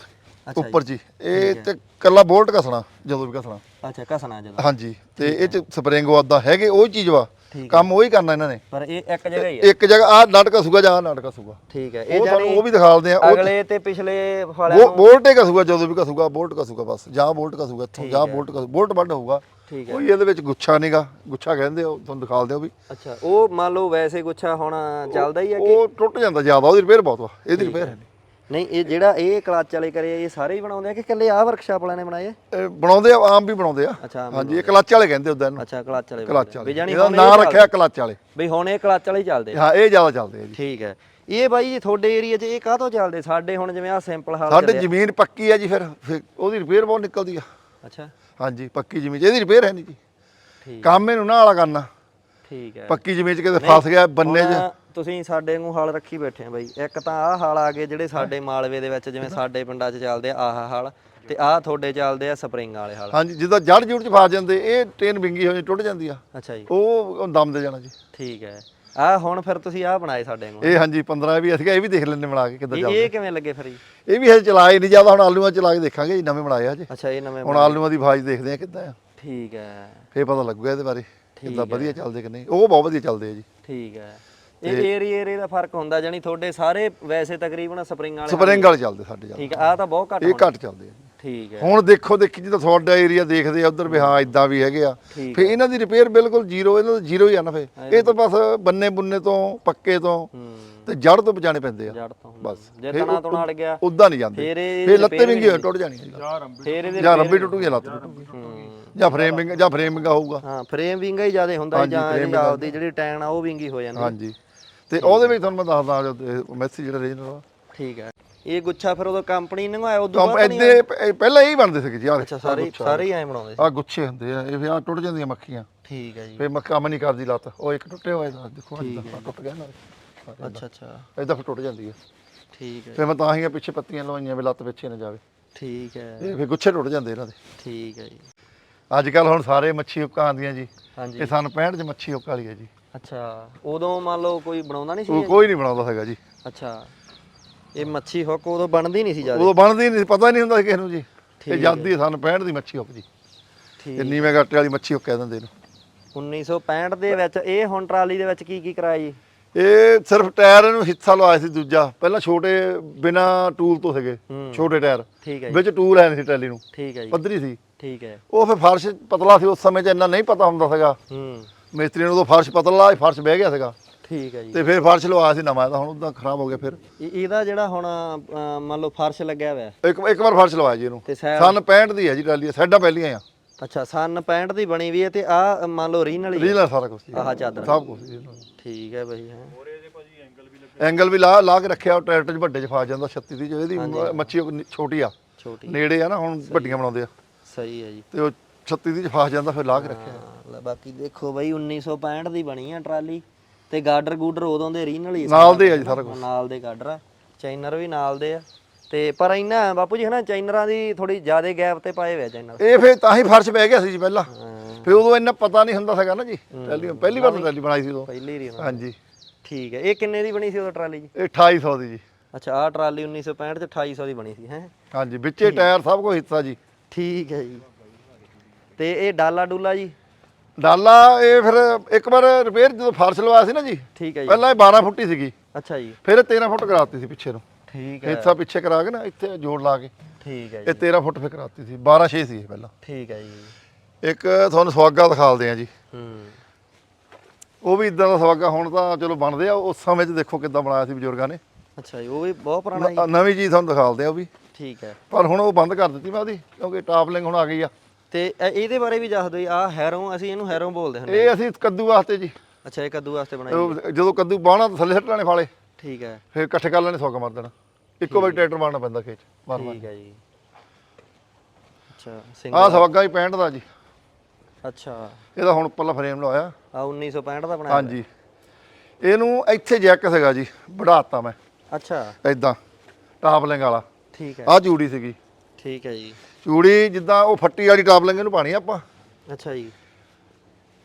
[SPEAKER 2] ਉੱਪਰ ਜੀ। ਇਹ ਤੇ ਕੱਲਾ ਬੋਲਟ ਘਸਣਾ ਜਦੋਂ ਵੀ ਘਸਣਾ।
[SPEAKER 1] ਅੱਛਾ ਕਸਣਾ ਜਦੋਂ।
[SPEAKER 2] ਹਾਂਜੀ ਤੇ ਇਹ ਚ ਸਪਰਿੰਗ ਵਾਦਾ ਹੈਗੇ ਉਹ ਚੀਜ਼ ਵਾ। ਕੰਮ ਉਹੀ ਕਰਨਾ ਇਹਨਾਂ ਨੇ।
[SPEAKER 1] ਪਰ ਇਹ ਇੱਕ ਜਗ੍ਹਾ ਹੀ ਹੈ।
[SPEAKER 2] ਇੱਕ ਜਗ੍ਹਾ ਆ ਨਟ ਘਸੂਗਾ ਜਾਂ ਆਹ ਨਟ ਘਸੂਗਾ
[SPEAKER 1] ਠੀਕ ਹੈ ਇਹ ਜਾਨੀ
[SPEAKER 2] ਉਹ ਵੀ ਦਿਖਾਲਦੇ ਆ
[SPEAKER 1] ਅਗਲੇ ਤੇ ਪਿਛਲੇ
[SPEAKER 2] ਉਹ
[SPEAKER 1] ਨੂੰ
[SPEAKER 2] ਬੋਲਟ ਹੀ ਘਸੂਗਾ ਜਦੋਂ ਵੀ ਘਸੂਗਾ ਬੋਲਟ ਘਸੂਗਾ ਬਸ ਜਾਂ ਬੋਲਟ ਘਸੂਗਾ ਇੱਥੋਂ ਜਾਂ ਬੋਲਟ ਘਸੂ ਬੋਲਟ ਵੱਡ ਹੋਊਗਾ।
[SPEAKER 1] ਠੀਕ
[SPEAKER 2] ਕੋਈ ਇਹਦੇ ਵਿੱਚ ਗੁੱਛਾ ਨਹੀਂਗਾ ਗੁੱਛਾ ਕਹਿੰਦੇ ਉਹ ਤੁਹਾਨੂੰ ਦਿਖਾਲਦੇ ਆ ਉਹ ਵੀ।
[SPEAKER 1] ਅੱਛਾ ਉਹ ਮੰਨ ਲਓ ਵੈਸੇ ਗੁੱਛਾ ਹੁਣ ਚੱਲਦਾ ਹੀ ਹੈ ਕਿ
[SPEAKER 2] ਉਹ ਟੁੱਟ ਜਾਂਦਾ ਜ਼ਿਆਦਾ ਉਹਦੀ ਰਿਪੇਅਰ ਬਹੁਤ ਵਾ ਇਹਦੀ ਰਿਪੇਅਰ ਹੈ ਨਹੀਂ।
[SPEAKER 1] ਨਹੀਂ ਇਹ ਜਿਹੜਾ ਇਹ ਕਲਚ ਵਾਲੇ ਕਰੇ ਇਹ ਸਾਰੇ ਹੀ ਬਣਾਉਂਦੇ ਆ ਕਿ ਇਕੱਲੇ ਆਹ ਵਰਕਸ਼ਾਪ ਵਾਲਿਆਂ ਨੇ ਬਣਾਏ?
[SPEAKER 2] ਇਹ ਬਣਾਉਂਦੇ ਆ ਆਮ ਵੀ ਬਣਾਉਂਦੇ ਆ।
[SPEAKER 1] ਅੱਛਾ ਆਮ
[SPEAKER 2] ਹਾਂਜੀ ਇਹ ਕਲੱਚ ਵਾਲੇ ਕਹਿੰਦੇ ਉਦਾਂ ਇਹਨੂੰ।
[SPEAKER 1] ਅੱਛਾ ਕਲਚ ਵਾਲੇ
[SPEAKER 2] ਕਲੱਚ। ਵਾਲੇ। ਇਹਦਾ ਨਾਂ ਰੱਖਿਆ ਕਲੱਚ ਵਾਲੇ।
[SPEAKER 1] ਵੀ ਹੁਣ ਇਹ ਕਲਚ ਵਾਲੇ ਹੀ ਚੱਲਦੇ ਆ।
[SPEAKER 2] ਹਾਂ ਇਹ ਜ਼ਿਆਦਾ ਚੱਲਦੇ ਆ ਜੀ।
[SPEAKER 1] ਠੀਕ ਹੈ। ਇਹ ਬਾਈ ਜੀ ਤੁਹਾਡੇ ਏਰੀਆ 'ਚ ਇਹ ਕਾਹਤੋਂ ਚੱਲਦੇ? ਸਾਡੇ ਹੁਣ ਜਿਵੇਂ ਆ ਸਿੰਪਲ ਹਾਲ
[SPEAKER 2] ਸਾਡੇ
[SPEAKER 1] ਚੱਲਿਆ।
[SPEAKER 2] ਜ਼ਮੀਨ ਪੱਕੀ ਆ ਜੀ ਫਿਰ ਫਿਰ ਉਹਦੀ ਰਿਪੇਅਰ ਬਹੁਤ ਨਿਕਲਦੀ ਆ।
[SPEAKER 1] ਅੱਛਾ।
[SPEAKER 2] ਹਾਂਜੀ ਪੱਕੀ ਜ਼ਮੀਨ 'ਚ ਇਹਦੀ ਰਿਪੇਅਰ ਹੈ ਨਹੀਂ ਜੀ।
[SPEAKER 1] ਠੀਕ।
[SPEAKER 2] ਕੰਮ ਇਹਨੂੰ ਨਾ ਵਾਲਾ ਕਰਨਾ।
[SPEAKER 1] ਠੀਕ ਹੈ।
[SPEAKER 2] ਪੱਕੀ ਜ਼ਮੀਨ 'ਚ ਕਿਤੇ ਫਸ ਗਿਆ ਬੰਨੇ 'ਚ
[SPEAKER 1] ਤੁਸੀਂ ਸਾਡੇ ਨੂੰ ਹਾਲ ਰੱਖੀ ਬੈਠੇ ਆ ਬਾਈ। ਇੱਕ ਤਾਂ ਆਹ ਹਾਲ ਆ ਗਏ ਜਿਹੜੇ ਸਾਡੇ ਮਾਲਵੇ ਦੇ ਵਿੱਚ ਜਿਵੇਂ ਸਾਡੇ ਪਿੰਡਾਂ 'ਚ ਚੱਲਦੇ ਆ ਆਹ ਹਾਲ ਤੇ ਆਹ ਤੁਹਾਡੇ ਚੱਲਦੇ ਆ ਸਪਰਿੰਗ ਵਾਲੇ ਹਾਲ।
[SPEAKER 2] ਹਾਂਜੀ ਜਿੱਦਾਂ ਜੜ ਜੁੜ 'ਚ ਫਸ ਜਾਂਦੇ ਇਹ ਟ੍ਰੇਨ ਵਿੰਗੀ ਹੋ ਜਾਂਦੀ ਟੁੱਟ ਜਾਂਦੀ ਆ।
[SPEAKER 1] ਅੱਛਾ ਜੀ।
[SPEAKER 2] ਉਹ ਦਮ ਦੇ ਜਾਣਾ ਜੀ।
[SPEAKER 1] ਠੀਕ ਹੈ। ਆਹ ਹੁਣ ਫਿਰ ਤੁਸੀਂ ਆਹ ਬਣਾਏ ਸਾਡੇ ਨੂੰ
[SPEAKER 2] ਇਹ ਹਾਂਜੀ 15 ਵੀ ਅਸੀਂ ਇਹ ਵੀ ਦੇਖ ਲੈਣੇ ਬਣਾ ਕੇ ਕਿੱਦਾਂ
[SPEAKER 1] ਇਹ
[SPEAKER 2] ਚੱਲਦਾ।
[SPEAKER 1] ਇਹ ਕਿਵੇਂ ਲੱਗੇ ਫਿਰ ਜੀ?
[SPEAKER 2] ਇਹ ਵੀ ਹਜੇ ਚਲਾਏ ਨਹੀਂ ਜ਼ਿਆਦਾ ਹੁਣ ਆਲੂਆਂ 'ਚ ਚਲਾ ਕੇ ਦੇਖਾਂਗੇ ਜੀ ਨਵੇਂ ਬਣਾਏ ਆ ਜੀ
[SPEAKER 1] ਅੱਛਾ ਇਹ ਨਵੇਂ
[SPEAKER 2] ਹੁਣ ਆਲੂਆਂ ਦੀ ਭਾਜ ਦੇਖਦੇ ਆ ਕਿੱਦਾਂ ਆ।
[SPEAKER 1] ਠੀਕ ਹੈ।
[SPEAKER 2] ਫੇਰ ਪਤਾ ਲੱਗੂਗਾ ਇਹਦੇ ਬਾਰੇ ਕਿੱਦਾਂ ਵਧੀਆ ਚੱਲਦੇ ਕਿ ਨਹੀਂ। ਉਹ ਬਹੁਤ ਵਧੀਆ ਚੱਲਦੇ ਆ ਜੀ।
[SPEAKER 1] ਠੀਕ ਹੈ। ਇਹ ਏਰੀਆ ਏਰੀਆ ਦਾ ਫ਼ਰਕ ਹੁੰਦਾ ਜਾਨੀ ਤੁਹਾਡੇ ਸਾਰੇ ਵੈਸੇ ਤਕਰੀਬਨ ਸਪਰਿੰਗ ਵਾਲੇ
[SPEAKER 2] ਸਪਰਿੰਗ ਵਾਲੇ ਚੱਲਦੇ ਸਾਡੇ ਚੱਲਦੇ
[SPEAKER 1] ਠੀਕ ਆਹ ਤਾਂ ਬਹੁਤ ਘੱਟ
[SPEAKER 2] ਇਹ। ਘੱਟ ਚੱਲਦੇ ਆ।
[SPEAKER 1] ਠੀਕ ਹੈ।
[SPEAKER 2] ਹੁਣ ਦੇਖੋ ਦੇਖੀ ਜਿੱਦਾਂ ਤੁਹਾਡਾ ਏਰੀਆ ਦੇਖਦੇ ਆ ਉਧਰ ਵੀ ਹਾਂ ਇਦਾਂ ਵੀ ਹੈਗੇ ਆ। ਫੇ ਇਹਨਾਂ ਦੀ ਰਿਪੇਅਰ ਬਿਲਕੁਲ ਜ਼ੀਰੋ ਇਹਨਾਂ ਦਾ ਜ਼ੀਰੋ ਹੀ ਆ ਨਾ ਫੇ ਇਹ ਤਾਂ ਬਸ ਬੰਨੇ ਬੁੰਨੇ ਤੋਂ ਪੱਕੇ ਤੋਂ ਤੇ ਜੜ ਤੋਂ ਬਚਾਣੇ ਪੈਂਦੇ ਆ।
[SPEAKER 1] ਜੜ ਤੋਂ
[SPEAKER 2] ਬਸ।
[SPEAKER 1] ਜੇ ਤਣਾ ਤੋਂ ਅੜ ਗਿਆ
[SPEAKER 2] ਉਦਾਂ ਨਹੀਂ ਜਾਂਦੇ। ਫੇ ਲੱਤੇ ਵਿੰਗੇ ਟੁੱਟ ਜਾਣੀ।
[SPEAKER 1] ਫੇਰ ਇਹਦੇ
[SPEAKER 2] ਜਾਂ ਰੰਬੀ ਟੁੱਟੂਗੀ ਲੱਤ ਟੁੱਟੂਗੀ। ਜਾਂ ਫਰੇਮਿੰਗ ਜਾਂ ਫਰੇਮਿੰਗ ਹੋਊਗਾ
[SPEAKER 1] ਹਾਂ ਫਰੇਮ ਵਿੰਗਾ ਹੀ ਜ਼ਿਆਦਾ ਹੁੰਦਾ ਜਾਂ ਆਪਦੀ ਜਿਹੜੀ ਟੈਨ ਆ ਉਹ ਵਿੰਗੀ ਹੋ ਜਾਂਦੀ।
[SPEAKER 2] ਹਾਂਜੀ। ਤੇ ਉਹਦੇ ਵਿੱਚ ਤੁਹਾਨੂੰ ਮੈਂ ਦੱਸਦਾ ਜੋ ਮੈਸੀ ਜਿਹੜਾ ਰੀਜਨਲ ਆ
[SPEAKER 1] ਠੀਕ ਹੈ। ਇਹ ਗੁੱਛਾ ਫਿਰ ਉਦੋਂ ਕੰਪਨੀ ਨੇ ਆਇਆ ਉਦੋਂ ਬਾਅਦ ਨਹੀਂ
[SPEAKER 2] ਪਹਿਲਾਂ ਇਹੀ ਬਣਦੇ ਸੀਗੇ ਜੀ ਆਹ
[SPEAKER 1] ਅੱਛਾ ਸਾਰੇ ਸਾਰੇ ਹੀ ਐਂ ਬਣਾਉਂਦੇ ਸੀ?
[SPEAKER 2] ਆ ਗੁੱਛੇ ਹੁੰਦੇ ਆ ਇਹ ਫਿਰ ਆ ਟੁੱਟ ਜਾਂਦੀਆਂ ਮੱਖੀਆਂ।
[SPEAKER 1] ਠੀਕ ਹੈ ਜੀ।
[SPEAKER 2] ਫੇ ਮੱਖਾ ਕੰਮ ਨਹੀਂ ਕਰਦੀ ਲੱਤ ਉਹ ਇੱਕ ਟੁੱਟਿਆ ਹੋਇਆ ਇਹਦਾ ਦੇਖੋ ਇਦਾਂ ਟੁੱਟ ਗਿਆ ਨਾ
[SPEAKER 1] ਅੱਛਾ ਅੱਛਾ।
[SPEAKER 2] ਇਦਾਂ ਫਿਰ ਟੁੱਟ ਜਾਂਦੀ ਹੈ।
[SPEAKER 1] ਠੀਕ ਹੈ।
[SPEAKER 2] ਫੇ ਮੈਂ ਤਾਂ ਹੀ ਆ ਪਿੱਛੇ ਪੱਤੀਆਂ ਲਵਾਈਆਂ ਵੀ ਲੱਤ ਪਿੱਛੇ ਨਾ ਜਾਵੇ।
[SPEAKER 1] ਠੀਕ ਹੈ।
[SPEAKER 2] ਇਹ ਫੇ ਗੁੱਛੇ ਟੁੱਟ ਜਾਂਦੇ ਇਹਨਾਂ ਦੇ।
[SPEAKER 1] ਠੀਕ ਹੈ ਜੀ।
[SPEAKER 2] ਅੱਜ ਕੱਲ ਹੁਣ ਸਾਰੇ ਮੱਛੀ ਹੁੱਕਾਂ ਆਉਂਦੀਆਂ ਜੀ।
[SPEAKER 1] ਹਾਂਜੀ।
[SPEAKER 2] ਇਹ ਸਨ 65 ਚ ਮੱਛੀ ਵਾਲੀ ਹੈ ਜੀ।
[SPEAKER 1] ਅੱਛਾ ਉਦੋਂ ਮੰਨ ਲਓ ਕੋਈ ਬਣਾਉਂਦਾ ਨਹੀਂ
[SPEAKER 2] ਉਹ
[SPEAKER 1] ਸੀ
[SPEAKER 2] ਕੋਈ ਨਹੀਂ ਬਣਾਉਂਦਾ ਹੈਗਾ ਜੀ।
[SPEAKER 1] ਅੱਛਾ ਇਹ ਮੱਛੀ ਹੁੱਕ ਉਦੋਂ ਬਣਦੀ ਨਹੀਂ ਸੀ ਜ਼ਿਆਦਾ?
[SPEAKER 2] ਉਦੋਂ ਬਣਦੀ ਨਹੀਂ ਸੀ, ਪਤਾ ਨਹੀਂ ਹੁੰਦਾ ਸੀ ਕਿਸੇ ਨੂੰ ਜੀ। ਇਹ ਜਾਂਦੀ ਸਨ 65 ਦੀ ਮੱਛੀ ਹੁੱਕ ਜੀ।
[SPEAKER 1] ਠੀਕ।
[SPEAKER 2] ਇਹ ਨੀਵੇਂ ਗੱਟੇ ਵਾਲੀ ਮੱਛੀ ਹੁੱਕ ਕਹਿ ਦਿੰਦੇ ਇਹਨੂੰ।
[SPEAKER 1] 1965 ਦੇ ਵਿੱਚ ਇਹ ਹੁਣ ਟਰਾਲੀ ਦੇ ਵਿੱਚ ਕੀ ਕੀ ਕਰਾਇਆ ਜੀ?
[SPEAKER 2] ਇਹ ਸਿਰਫ ਟਾਇਰ ਨੂੰ ਹਿੱਸਾ ਲਵਾਇਆ ਸੀ ਦੂਜਾ। ਪਹਿਲਾਂ ਛੋਟੇ ਬਿਨਾ ਟੂਲ ਤੋਂ ਸੀਗੇ
[SPEAKER 1] ਹੂੰ।
[SPEAKER 2] ਛੋਟੇ ਟਾਇਰ।
[SPEAKER 1] ਠੀਕ ਹੈ ਜੀ।
[SPEAKER 2] ਵਿੱਚ ਟੂਲ ਹੈ ਨਹੀਂ ਸੀ ਟਰਾਲੀ ਨੂੰ।
[SPEAKER 1] ਠੀਕ ਹੈ ਜੀ।
[SPEAKER 2] ਪੱਧਰੀ ਸੀ।
[SPEAKER 1] ਠੀਕ ਹੈ।
[SPEAKER 2] ਉਹ ਫਿਰ ਫਰਸ਼ ਪਤਲਾ ਸੀ ਉਸ ਸਮੇਂ 'ਚ ਇੰਨਾ ਨਹੀਂ ਪਤਾ ਹੁੰਦਾ ਸੀਗਾ।
[SPEAKER 1] ਹੂੰ।
[SPEAKER 2] ਮਿਸਤਰੀ ਨੂੰ ਉਦੋਂ ਫਰਸ਼ ਪਤਲਾ ਸੀ, ਫਰਸ਼ ਬਹਿ ਗਿਆ ਸੀਗਾ।
[SPEAKER 1] ਠੀਕ ਹੈ ਜੀ।
[SPEAKER 2] ਤੇ ਫਿਰ ਫਰਸ਼ ਲਵਾਇਆ ਸੀ ਨਵਾਂ ਤਾਂ ਹੁਣ ਉਦਾਂ ਖਰਾਬ ਹੋ ਗਿਆ ਫਿਰ।
[SPEAKER 1] ਇਹ- ਇਹਦਾ ਜਿਹੜਾ ਹੁਣ ਮੰਨ ਲਓ ਫਰਸ਼ ਲੱਗਿਆ ਹੋਇਆ।
[SPEAKER 2] ਇੱਕ ਇੱਕ ਵਾਰ ਫਰਸ਼ ਲਵਾਇਆ ਜੀ ਇਹਨੂੰ।
[SPEAKER 1] ਤੇ
[SPEAKER 2] ਸਨ 65 ਦੀ ਹੈ ਜੀ ਟਰਾਲੀ ਸਾਡਾ ਪਹਿਲੀਆਂ ਆ।
[SPEAKER 1] ਅੱਛਾ ਸਨ 65 ਦੀ ਬਣੀ ਵੀ ਹੈ ਤੇ ਆ ਮੰਨ ਲਓ ਰੀਨ ਵਾਲੀ ਹੈ।
[SPEAKER 2] ਰੀਲ ਸਾਰਾ ਕੁਝ
[SPEAKER 1] ਆਹ ਚਾਦਰ।
[SPEAKER 2] ਸਭ ਕੁਝ
[SPEAKER 1] ਠੀਕ ਹੈ ਬਈ ਹੈ।
[SPEAKER 2] ਐਂਗਲ ਵੀ ਲਾ ਲਾ ਕੇ ਰੱਖਿਆ ਉਹ ਟਰੈਕਟਰ 'ਚ ਵੱਡੇ 'ਚ ਫਸ ਜਾਂਦਾ 36 ਦੀ ਜੋ ਇਹਦੀ ਮੱਛੀ ਉਹ ਨੀ- ਛੋਟੀ ਆ।
[SPEAKER 1] ਛੋਟੀ।
[SPEAKER 2] ਨੇੜੇ ਆ ਨਾ ਹੁਣ ਵੱਡੀਆਂ ਬਣਾਉਂਦੇ ਆ।
[SPEAKER 1] ਸਹੀ ਹੈ ਜੀ।
[SPEAKER 2] ਤੇ ਉਹ 36 ਦੀ 'ਚ ਫਸ ਜਾਂਦਾ ਫਿਰ ਲਾ ਕੇ ਰੱਖਿਆ।
[SPEAKER 1] ਹਾਂ, ਲੈ ਬਾਕੀ ਦੇਖੋ ਬਈ 1965 ਦੀ ਬਣੀ ਆ ਟਰਾਲੀ। ਤੇ ਗਾਰਡਰ ਗੂਡਰ ਉਦੋਂ ਦੇ ਰੀਨ ਵਾਲੀ ਸੀ।
[SPEAKER 2] ਨਾਲ ਦੇ ਆ ਜੀ ਸਾਰਾ ਕੁਝ
[SPEAKER 1] ਨਾਲ ਦੇ ਗਾਰਡਰ ਆ ਚਾਈਨਰ ਵੀ ਨਾਲ ਦੇ ਆ। ਤੇ ਪਰ ਇੰਨਾ ਬਾਪੂ ਜੀ ਹਨਾ ਚਾਈਨਰਾਂ ਦੀ ਥੋੜੀ ਜ਼ਿਆਦਾ ਗੈਪ ਤੇ ਪਾਏ ਹੋਏ ਆ ਚਾਈਨਰ
[SPEAKER 2] ਇਹ ਫਿਰ ਤਾਂ ਹੀ ਫਰਸ਼ ਬਹਿ ਗਿਆ ਸੀ ਜੀ ਪਹਿਲਾਂ।
[SPEAKER 1] ਹਾਂ।
[SPEAKER 2] ਫਿਰ ਉਦੋਂ ਇੰਨਾ ਪਤਾ ਨਹੀਂ ਹੁੰਦਾ ਸੀਗਾ ਨਾ ਜੀ ਟਰਾਲੀ ਪਹਿਲੀ ਵਾਰ ਟਰਾਲੀ ਬਣਾਈ ਸੀ ਉਦੋਂ।
[SPEAKER 1] ਪਹਿਲੀ ਰੀ
[SPEAKER 2] ਹਾਂਜੀ।
[SPEAKER 1] ਠੀਕ ਹੈ ਇਹ ਕਿੰਨੇ ਦੀ ਬਣੀ ਸੀ ਉਦੋਂ ਟਰਾਲੀ ਜੀ?
[SPEAKER 2] ਇਹ 2800 ਦੀ ਜੀ।
[SPEAKER 1] ਅੱਛਾ ਆਹ ਟਰਾਲੀ 1965 ਚ 2800 ਦੀ ਬਣੀ ਸੀ ਹੈ?
[SPEAKER 2] ਹਾਂਜੀ ਵਿੱਚੇ ਟਾਇਰ ਸਭ ਕੁਝ ਹਿੱਸਾ ਜੀ।
[SPEAKER 1] ਠੀਕ ਹੈ ਜੀ। ਤੇ ਇਹ ਡਾਲਾ ਡੂਲਾ ਜੀ?
[SPEAKER 2] ਡਾਲਾ ਇਹ ਫਿਰ ਇੱਕ ਵਾਰ ਰਿਪੇਅਰ ਜਦੋਂ ਫਰਸ਼ ਲਵਾਇਆ ਸੀ ਨਾ ਜੀ
[SPEAKER 1] ਠੀਕ ਹੈ ਜੀ।
[SPEAKER 2] ਪਹਿਲਾਂ ਇਹ 12 ਫੁੱਟੀ ਸੀਗੀ।
[SPEAKER 1] ਅੱਛਾ ਜੀ।
[SPEAKER 2] ਫਿਰ ਇਹ 13 ਫੁੱਟ ਕਰਾਤੀ ਸੀ ਪਿੱਛੇ ਨੂੰ।
[SPEAKER 1] ਠੀਕ ਹੈ।
[SPEAKER 2] ਹਿੱਸਾ ਪਿੱਛੇ ਕਰਾ ਕੇ ਨਾ ਇੱਥੇ ਜੋੜ ਲਾ ਕੇ।
[SPEAKER 1] ਠੀਕ ਹੈ
[SPEAKER 2] ਇਹ
[SPEAKER 1] ਜੀ।
[SPEAKER 2] 13 ਫੁੱਟ ਫਿਰ ਕਰਾਤੀ ਸੀ 12 6 ਸੀ ਇਹ ਪਹਿਲਾਂ।
[SPEAKER 1] ਠੀਕ ਹੈ ਜੀ।
[SPEAKER 2] ਇੱਕ ਤੁਹਾਨੂੰ ਸਵਾਗਾ ਦਿਖਾਲਦੇ ਆ ਜੀ।
[SPEAKER 1] ਹੂੰ।
[SPEAKER 2] ਉਹ ਵੀ ਇਦਾਂ ਦਾ ਸਵਾਗਾ ਹੁਣ ਤਾਂ ਚਲੋ ਬਣਦੇ ਆ ਉਸ ਸਮੇਂ 'ਚ ਦੇਖੋ ਕਿੱਦਾਂ ਬਣਾਇਆ ਸੀ ਬਜ਼ੁਰਗਾਂ ਨੇ।
[SPEAKER 1] ਅੱਛਾ ਜੀ ਉਹ ਵੀ ਬਹੁਤ ਪੁਰਾਣਾ ਜੀ
[SPEAKER 2] ਨਵੀਂ ਚੀਜ਼ ਤੁਹਾਨੂੰ ਦਿਖਾਲਦੇ ਆ ਉਹ ਵੀ।
[SPEAKER 1] ਠੀਕ ਹੈ।
[SPEAKER 2] ਪਰ ਹੁਣ ਉਹ ਬੰਦ ਕਰ ਦਿੱਤੀ ਮੈਂ ਉਹਦੀ ਕਿਉਂਕਿ ਟਾਪਲਿੰਗ ਹੁਣ ਆ ਗਈ ਆ।
[SPEAKER 1] ਤੇ ਇਹ- ਇਹਦੇ ਬਾਰੇ ਵੀ ਦੱਸ ਦਿਓ ਜੀ ਆਹ ਹੈਰੋਂ ਅਸੀਂ ਇਹਨੂੰ ਹੈਰੋਂ ਬੋਲਦੇ ਹੁੰਦੇ
[SPEAKER 2] ਇਹ ਅਸੀਂ ਕੱਦੂ ਵਾਸਤੇ ਜੀ।
[SPEAKER 1] ਅੱਛਾ ਇਹ ਕੱਦੂ ਵਾਸਤੇ ਬਣਾਈ
[SPEAKER 2] ਉਹ ਜਦੋਂ ਕੱਦੂ ਬਾਹਣਾ ਥੱਲੇ ਸੱਟਣੇ ਨੇ ਫਾਲੇ।
[SPEAKER 1] ਠੀਕ ਹੈ।
[SPEAKER 2] ਫਿਰ ਇਕੱਠੇ ਕਰ ਲੈਣੇ ਸੌਗਾ ਮਾਰ ਦੇਣਾ। ਇੱਕੋ ਵਾਰੀ ਟਰੈਕਟਰ ਮਾਰਨਾ ਪੈਂਦਾ ਖੇਚ ਮਾਰ ਮਾਰ।
[SPEAKER 1] ਠੀਕ ਹੈ ਜੀ। ਅੱਛਾ
[SPEAKER 2] ਆਹ
[SPEAKER 1] ਸਿੰਗਲ
[SPEAKER 2] ਸਵੱਗਾ ਹੀ 65 ਦਾ ਜੀ।
[SPEAKER 1] ਅੱਛਾ।
[SPEAKER 2] ਇਹਦਾ ਹੁਣ ਉੱਪਰਲਾ ਫਰੇਮ ਲਵਾਇਆ
[SPEAKER 1] ਆ 1965 ਦਾ ਬਣਾਇਆ
[SPEAKER 2] ਹਾਂਜੀ। ਇਹਨੂੰ ਇੱਥੇ ਜੈਕ ਸੀਗਾ ਜੀ ਵਧਾਤਾ ਮੈਂ।
[SPEAKER 1] ਅੱਛਾ।
[SPEAKER 2] ਇਦਾਂ ਟਾਪਲਿੰਗ ਵਾਲਾ।
[SPEAKER 1] ਠੀਕ ਹੈ।
[SPEAKER 2] ਆਹ ਚੂੜੀ ਸੀਗੀ।
[SPEAKER 1] ਠੀਕ ਹੈ ਜੀ।
[SPEAKER 2] ਚੂੜੀ ਜਿੱਦਾਂ ਉਹ ਫੱਟੀ ਵਾਲੀ ਟਾਪਲਿੰਗ ਇਹਨੂੰ ਪਾਣੀ ਆਪਾਂ।
[SPEAKER 1] ਅੱਛਾ ਜੀ।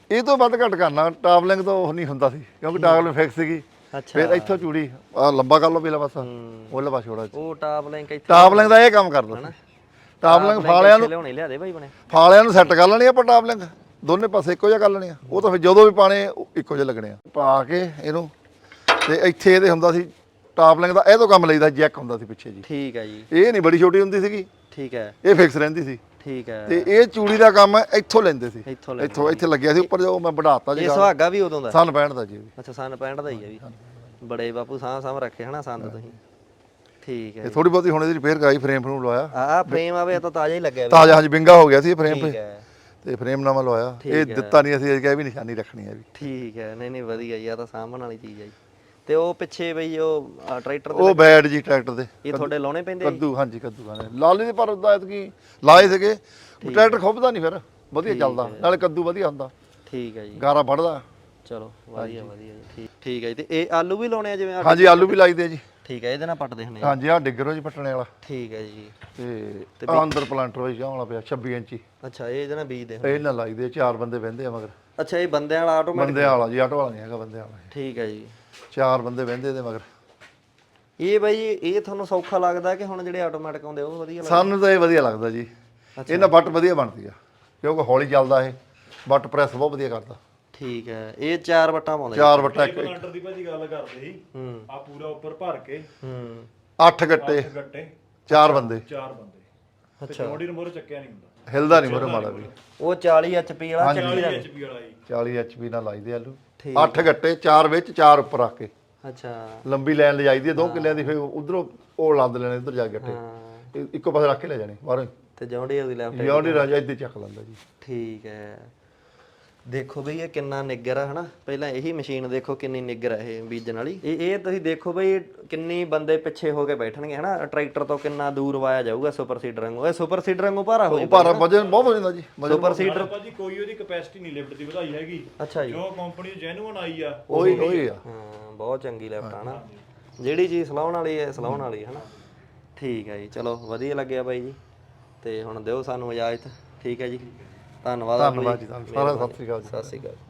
[SPEAKER 2] ਇਹ ਤੋਂ ਵੱਧ ਘੱਟ ਕਰਨਾ ਟਾਪਲਿੰਗ ਤੋਂ ਉਹ ਨਹੀਂ ਹੁੰਦਾ ਸੀ ਕਿਉਂਕਿ ਟਾਪਲਿੰਗ ਫਿਕਸ ਸੀਗੀ।
[SPEAKER 1] ਅੱਛਾ।
[SPEAKER 2] ਫਿਰ ਇੱਥੋਂ ਚੂੜੀ ਆ ਲੰਬਾ ਕਰ ਲਓ ਪਹਿਲਾ ਪਾਸਾ। ਉਹ ਲੰਬਾ ਛੋੜਾ
[SPEAKER 1] ਉਹ ਟਾਪ ਲਿੰਕ ਇੱਥੇ
[SPEAKER 2] ਟਾਪਲਿੰਗ ਦਾ ਇਹ ਕੰਮ ਕਰਦਾ ਟਾਪਲਿੰਗ ਫਾਲਿਆਂ ਨੂੰ
[SPEAKER 1] ਲਿਆਉਣੇ ਲਿਆਦੇ ਬਾਈ ਬਣੇ।
[SPEAKER 2] ਫਾਲਿਆਂ ਨੂੰ ਸੈੱਟ ਕਰ ਲੈਣੀ ਆਪਾਂ ਟਾਪਲਿੰਗ ਦੋਨੇ ਪਾਸੇ ਇੱਕੋ ਜਿਹਾ ਕਰ ਲੈਣੇ ਆ। ਉਹ ਤਾਂ ਫਿਰ ਜਦੋਂ ਵੀ ਪਾਣੇ ਇੱਕੋ ਜਿਹੇ ਲੱਗਣੇ ਆ। ਪਾ ਕੇ ਇਹਨੂੰ ਤੇ ਇੱਥੇ ਇਹਦੇ ਹੁੰਦਾ ਸੀ ਟਾਪਲਿੰਗ ਦਾ ਇਹ ਤੋਂ ਕੰਮ ਲਈਦਾ ਜੈਕ ਹੁੰਦਾ ਸੀ ਪਿੱਛੇ ਜੀ।
[SPEAKER 1] ਠੀਕ ਹੈ ਜੀ।
[SPEAKER 2] ਇਹ ਨਹੀਂ ਬੜੀ ਛੋਟੀ ਹੁੰਦੀ ਸੀਗੀ।
[SPEAKER 1] ਠੀਕ ਹੈ।
[SPEAKER 2] ਇਹ ਫਿਕਸ ਰਹਿੰਦੀ ਸੀ।
[SPEAKER 1] ਠੀਕ ਹੈ।
[SPEAKER 2] ਤੇ ਇਹ ਚੂੜੀ ਦਾ ਕੰਮ ਇੱਥੋਂ ਲੈਂਦੇ ਸੀ।
[SPEAKER 1] ਇੱਥੋਂ ਲੈਂਦੇ
[SPEAKER 2] ਇੱਥੋਂ ਇੱਥੇ ਲੱਗਿਆ ਸੀ ਉੱਪਰ ਜੋ ਮੈਂ ਵਧਾਤਾ ਜੀ
[SPEAKER 1] ਇਹ ਸੁਹਾਗਾ ਵੀ ਉਦੋਂ ਦਾ।
[SPEAKER 2] ਸੰਨ ਪੈਣ ਦਾ ਜੀ।
[SPEAKER 1] ਅੱਛਾ ਸਨ 65 ਦਾ ਹੀ ਹੈ ਵੀ। ਬੜੇ ਬਾਪੂ ਸਾਹ ਸਾਹ ਰੱਖੇ ਹਨਾ ਸੰਦ ਤੁਸੀਂ। ਠੀਕ ਹੈ
[SPEAKER 2] ਇਹ ਥੋੜੀ ਬਹੁਤੀ ਹੁਣ ਇਹਦੀ ਰਿਪੇਅਰ ਕਰਾਈ ਫਰੇਮ ਫਰੂਮ ਲਵਾਇਆ।
[SPEAKER 1] ਆ ਫਰੇਮ ਆਵੇ ਤਾਂ ਤਾਜ਼ਾ ਹੀ ਲੱਗਿਆ
[SPEAKER 2] ਤਾਜ਼ਾ ਹਾਂਜੀ ਵਿੰਗਾ ਹੋ ਗਿਆ ਸੀ ਇਹ ਫਰੇਮ
[SPEAKER 1] ਠੀਕ
[SPEAKER 2] ਤੇ
[SPEAKER 1] ਹੈ।
[SPEAKER 2] ਤੇ ਫਰੇਮ ਨਵਾਂ ਲਵਾਇਆ। ਇਹ। ਦਿੱਤਾ ਨਹੀਂ ਅਸੀਂ ਇਹ ਕਿਹਾ ਵੀ ਨਿਸ਼ਾਨੀ ਰੱਖਣੀ ਹੈ ਵੀ।
[SPEAKER 1] ਠੀਕ ਹੈ। ਨਹੀਂ ਨਹੀਂ ਵਧੀਆ ਆ ਤਾਂ ਸਾਂਭਣ ਵਾਲੀ ਚੀਜ਼ ਹੈ ਜੀ। ਤੇ ਉਹ ਪਿੱਛੇ ਬਈ ਉਹ ਟਰੈਕਟਰ ਦੇ
[SPEAKER 2] ਉਹ ਬੈਡ ਜੀ ਟਰੈਕਟਰ ਦੇ।
[SPEAKER 1] ਇਹ ਤੁਹਾਡੇ ਲਾਉਣੇ ਪੈਂਦੇ ਆ ਜੀ?
[SPEAKER 2] ਕੱਦੂ ਹਾਂਜੀ ਕੱਦੂ ਖਾਣੇ ਲਾਲੀ ਦੇ ਪਰ ਉਦਾਂ ਐਤਕੀ ਲਾਏ ਸੀਗੇ। ਟਰੈਕਟਰ ਖੁੱਬਦਾ ਨਹੀਂ ਫਿਰ। ਵਧੀਆ ਚੱਲਦਾ। ਨਾਲੇ ਕੱਦੂ ਵਧੀਆ ਹੁੰਦਾ।
[SPEAKER 1] ਠੀਕ ਹੈ ਜੀ।
[SPEAKER 2] ਗਾਰਾ ਵੱਢਦਾ।
[SPEAKER 1] ਚਲੋ ਵਧੀਆ ਵਧੀਆ ਜੀ। ਠੀਕ ਠੀਕ ਹੈ ਜੀ। ਤੇ ਇਹ ਆਲੂ ਵੀ ਲਾਉਣੇ ਆ ਜਿਵੇਂ
[SPEAKER 2] ਹਾਂਜੀ ਆਲੂ ਵੀ ਲਾਈਦੇ ਜੀ।
[SPEAKER 1] ਠੀਕ ਹੈ ਇਹਦੇ ਨਾਲ ਪੱਟਦੇ ਹੁੰਦੇ ਆ?
[SPEAKER 2] ਹਾਂਜੀ ਆ ਡਿੱਗਰੋ ਜੀ ਪੱਟਣੇ ਵਾਲਾ।
[SPEAKER 1] ਠੀਕ ਹੈ ਜੀ।
[SPEAKER 2] ਤੇ ਆਹ ਅੰਦਰ ਪਲਾਂਟਰ ਵਿੱਚ ਆਉਣ ਵਾਲਾ ਪਿਆ 26 ਇੰਚੀ।
[SPEAKER 1] ਅੱਛਾ ਇਹ ਇਹਦੇ ਨਾਲ ਬੀਜਦੇ ਹੁੰਦੇ
[SPEAKER 2] ਇਹ ਨਾਲ ਲਾਈਦੇ ਚਾਰ ਬੰਦੇ ਬਹਿੰਦੇ ਆ ਮਗਰ।
[SPEAKER 1] ਅੱਛਾ ਇਹ ਬੰਦਿਆਂ ਵਾਲਾ ਆਟੋਮੈਟਿਕ
[SPEAKER 2] ਬੰਦਿਆਂ ਵਾਲਾ ਜੀ ਆਟੋ ਵਾਲਾ ਨਹੀਂ ਹੈਗਾ ਬੰਦਿਆਂ ਵਾਲਾ।
[SPEAKER 1] ਠੀਕ ਹੈ ਜੀ।
[SPEAKER 2] ਚਾਰ ਬੰਦੇ ਬਹਿੰਦੇ ਇਹਦੇ ਮਗਰ।
[SPEAKER 1] ਇਹ ਬਈ ਇਹ ਤੁਹਾਨੂੰ ਸੌਖਾ ਲੱਗਦਾ ਕਿ ਹੁਣ ਜਿਹੜੇ ਆਟੋਮੈਟਿਕ ਆਉਂਦੇ ਉਹ ਵਧੀਆ ਲੱਗਦੇ?
[SPEAKER 2] ਸਾਨੂੰ ਤਾਂ ਇਹ ਵਧੀਆ ਲੱਗਦਾ ਜੀ। ਇਹਨਾਂ ਬੱਟ ਵਧੀਆ ਬਣਦੀ ਆ। ਕਿਉਂਕਿ ਹੌਲੀ ਚੱਲਦਾ ਇਹ। ਬੱਟ ਪ੍ਰੈਸ ਬਹੁਤ ਵਧੀਆ ਕਰਦਾ।
[SPEAKER 1] ਠੀਕ ਹੈ। ਇਹ ਚਾਰ ਵਟਾਂ ਪਾਉਂਦੇ
[SPEAKER 2] ਚਾਰ ਬੱਟਾ ਇੱਕ
[SPEAKER 3] ਪਲਾਂਟਰ ਦੀ ਭਾਜੀ ਗੱਲ ਕਰਦੇ ਸੀ।
[SPEAKER 1] ਹੂੰ।
[SPEAKER 3] ਆ ਪੂਰਾ ਉੱਪਰ ਭਰ ਕੇ।
[SPEAKER 1] ਹੂੰ।
[SPEAKER 2] ਅੱਠ ਗੱਟੇ।
[SPEAKER 3] ਗੱਟੇ।
[SPEAKER 2] ਚਾਰ ਬੰਦੇ।
[SPEAKER 3] ਚਾਰ ਬੰਦੇ।
[SPEAKER 1] ਅੱਛਾ।
[SPEAKER 3] ਚੌੜੀ ਨੂੰ ਮੋਰੇ ਚੱਕਿਆ ਨਹੀਂ ਹੁੰਦਾ।
[SPEAKER 2] ਹਿਲਦਾ ਨਹੀਂ ਮੋਰੇ ਮਾੜਾ ਵੀ
[SPEAKER 1] ਉਹ 40 ਐਚਪੀ ਵਾਲਾ ਚੱਕੀ
[SPEAKER 3] 40
[SPEAKER 1] ਦਾ
[SPEAKER 3] ਐਚਪੀ ਵਾਲਾ ਜੀ।
[SPEAKER 2] 40 ਐਚਪੀ ਨਾਲ ਲਾਈਦੇ ਆਲੂ।
[SPEAKER 1] ਠੀਕ
[SPEAKER 2] ਅੱਠ ਗੱਟੇ ਚਾਰ ਵਿੱਚ ਚਾਰ ਉੱਪਰ ਰੱਖ ਕੇ।
[SPEAKER 1] ਅੱਛਾ।
[SPEAKER 2] ਲੰਬੀ ਲਾਈਨ ਲਿਜਾਈਦੀ ਹੈ ਦੋ ਕਿੱਲਿਆਂ ਦੀ ਫਿਰ ਉਧਰੋਂ ਉਹ ਲੱਦ ਲੈਣੇ ਉਧਰ ਜਾ ਕੇ
[SPEAKER 1] ਹਾਂ।
[SPEAKER 2] ਇੱਕੋ ਪਾਸੇ ਰੱਖ ਕੇ ਲੈ ਜਾਣੇ ਬਾਹਰੋਂ।
[SPEAKER 1] ਤੇ ਜੌਂਡੀ ਦੀ ਲੈਫਟ
[SPEAKER 2] ਯਾਨੀ ਰਾਜਾ ਇੱਥੇ ਚੱਕ ਲੈਂਦਾ ਜੀ।
[SPEAKER 1] ਠੀਕ ਹੈ। ਦੇਖੋ ਬਈ ਇਹ ਕਿੰਨਾ ਨਿੱਗਰ ਆ ਹਨਾ? ਪਹਿਲਾਂ ਇਹੀ ਮਸ਼ੀਨ ਦੇਖੋ ਕਿੰਨੀ ਨਿੱਗਰ ਆ ਇਹ ਬੀਜਣ ਵਾਲੀ। ਇਹ ਇਹ ਤੁਸੀਂ ਦੇਖੋ ਬਈ ਕਿੰਨੀ ਬੰਦੇ ਪਿੱਛੇ ਹੋ ਕੇ ਬੈਠਣਗੇ ਹਨਾ? ਟਰੈਕਟਰ ਤੋਂ ਕਿੰਨਾ ਦੂਰ ਵਾਇਆ ਜਾਊਗਾ ਸੁਪਰ ਸੀਡਰ ਵਾਂਗੂ। ਇਹ ਸੁਪਰ ਸੀਡਰ ਵਾਂਗੂ ਭਾਰਾ ਹੋ ਜਾਊਗਾ।
[SPEAKER 2] ਪਰ ਵਜਨ ਬਹੁਤ ਹੋ ਜਾਂਦਾ ਜੀ ਵਜਨ
[SPEAKER 1] ਸੁਪਰ ਸੀਡਰ
[SPEAKER 3] ਭਾਜੀ ਕੋਈ ਉਹਦੀ ਕਪੈਸਿਟੀ ਨਹੀਂ ਲਿਫਟ ਦੀ ਵਧਾਈ ਹੈਗੀ।
[SPEAKER 1] ਅੱਛਾ ਜੀ।
[SPEAKER 3] ਜੋ ਕੰਪਨੀ ਜੈਨੂਨ ਆਈ ਆ
[SPEAKER 2] ਉਹੀ ਉਹੀ ਆ।
[SPEAKER 1] ਹਾਂ ਬਹੁਤ ਚੰਗੀ ਲੈਫਟ ਆ ਨਾ ਜਿਹੜੀ ਚੀਜ਼ ਸਲਾਉਣ ਵਾਲੀ ਹੈ ਸਲਾਉਣ ਵਾਲੀ ਹੈ ਹਨਾ? ਠੀਕ ਹੈ ਜੀ ਚਲੋ ਵਧੀਆ ਲੱਗਿਆ ਬਾਈ ਜੀ। ਤੇ ਹੁਣ ਦਿਓ ਸਾਨੂੰ ਇਜਾਜ਼ਤ। ਠੀਕ ਹੈ ਜੀ। ਧੰਨਵਾਦ ਆਪਣਾ।
[SPEAKER 2] ਧੰਨਵਾਦ ਜੀ ਤੁਹਾਨੂੰ ਸਾਰਾ ਸਤਿ ਸ੍ਰੀ ਅਕਾਲ ਜੀ।
[SPEAKER 1] ਸਤਿ ਸ਼੍ਰੀ ਅਕਾਲ।